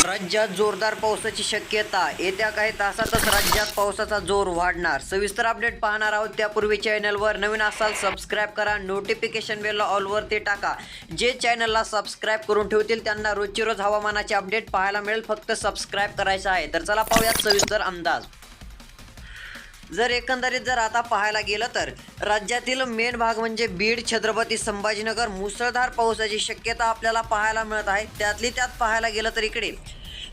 राज्यात जोरदार पावसाची शक्यता. येत्या काही तासातच राज्यात पावसाचा जोर वाढणार. सविस्तर अपडेट पाहणार आहोत त्यापूर्वी चॅनलवर नवीन असाल सबस्क्राईब करा. नोटिफिकेशन बेल ऑलवरती टाका. जे चॅनलला सबस्क्राईब करून ठेवतील त्यांना रोजची रोज हवामानाचे अपडेट पाहायला मिळेल. फक्त सबस्क्राईब करायचं आहे. तर चला पाहूयात सविस्तर अंदाज. जर एकंदरीत जर आता पाहायला गेलं तर राज्यातील मेन भाग म्हणजे बीड छत्रपती संभाजीनगर मुसळधार पावसाची शक्यता आपल्याला पाहायला मिळत आहे. त्यातली त्यात पाहायला गेलं तर इकडे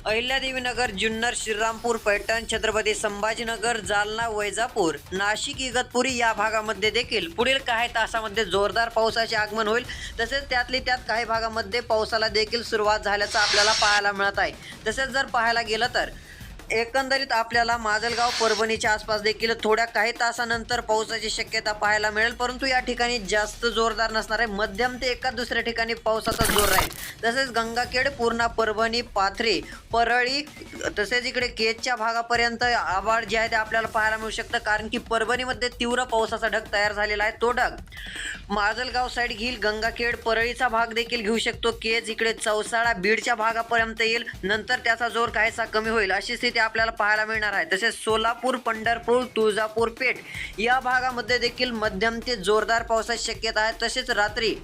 अहिल्यादेवीनगर जुन्नर श्रीरामपूर पैठण छत्रपती संभाजीनगर जालना वैजापूर नाशिक इगतपुरी या भागामध्ये देखील पुढील काही तासामध्ये जोरदार पावसाचे आगमन होईल. तसेच त्यातली त्यात काही भागामध्ये पावसाला देखील सुरुवात झाल्याचं आपल्याला पाहायला मिळत आहे. तसेच जर पाहायला गेलं तर एकंदरीत आपल्याला माजलगाव परभणीच्या आसपास देखील थोड्या काही तासानंतर पावसाची शक्यता पाहायला मिळेल. परंतु या ठिकाणी जास्त जोरदार नसणार आहे. मध्यम ते एका दुसऱ्या ठिकाणी पावसाचा जोर राहील. तसेच गंगाखेड पूर्णा परभणी पाथरी परळी तसेच इकडे केजच्या भागापर्यंत आभाळ जे आहे ते आपल्याला पाहायला मिळू शकतं. कारण की परभणीमध्ये तीव्र पावसाचा ढग तयार झालेला आहे. तो ढग माजलगाव साईड घेईल. गंगाखेड परळीचा भाग देखील घेऊ शकतो. केज इकडे चौसाळा बीडच्या भागापर्यंत येईल. नंतर त्याचा जोर काहीसा कमी होईल. अशी स्थिती आपल्याला पाहायला मिळणार आहे तसेच सोलापूर पंढरपूर तुळजापूर पेठ या भागामध्ये देखील मध्यम ते जोरदार पावसाची शक्यता आहे. तसेच रात्री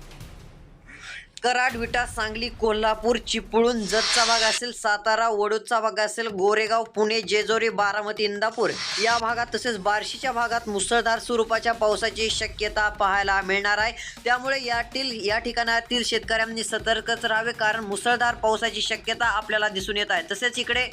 कराड विटा सांगली कोल्हापूर चिपळूण जतचा भाग असेल सातारा वडूदचा भाग असेल गोरेगाव पुणे जेजोरी बारामती इंदापूर या भागात तसेच बार्शीच्या भागात मुसळधार स्वरूपाच्या पावसाची शक्यता पाहायला मिळणार आहे. त्यामुळे यातील या ठिकाणातील शेतकऱ्यांनी सतर्कच राहावे कारण मुसळधार पावसाची शक्यता आपल्याला दिसून येत आहे. तसेच इकडे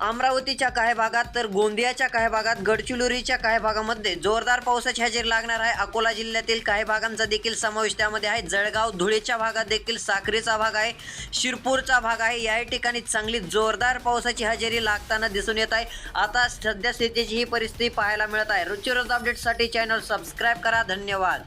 अमरावतीच्या काही भागात तर गोंदियाच्या काही भागात गडचिरोलीच्या काही भागामध्ये जोरदार पावसाची हजेरी लागणार आहे. अकोला जिल्ह्यातील काही भागांचा देखील समावेश त्यामध्ये आहे. जळगाव धुळेच्या भागात देखील साखरेचा भाग आहे. शिरपूरचा भाग आहे. याही ठिकाणी चांगली जोरदार पावसाची हजेरी लागताना दिसून येत आहे. आता सध्या स्थितीची ही परिस्थिती पाहायला मिळत आहे. रोजची रोज अपडेटसाठी चॅनल सबस्क्राईब करा. धन्यवाद.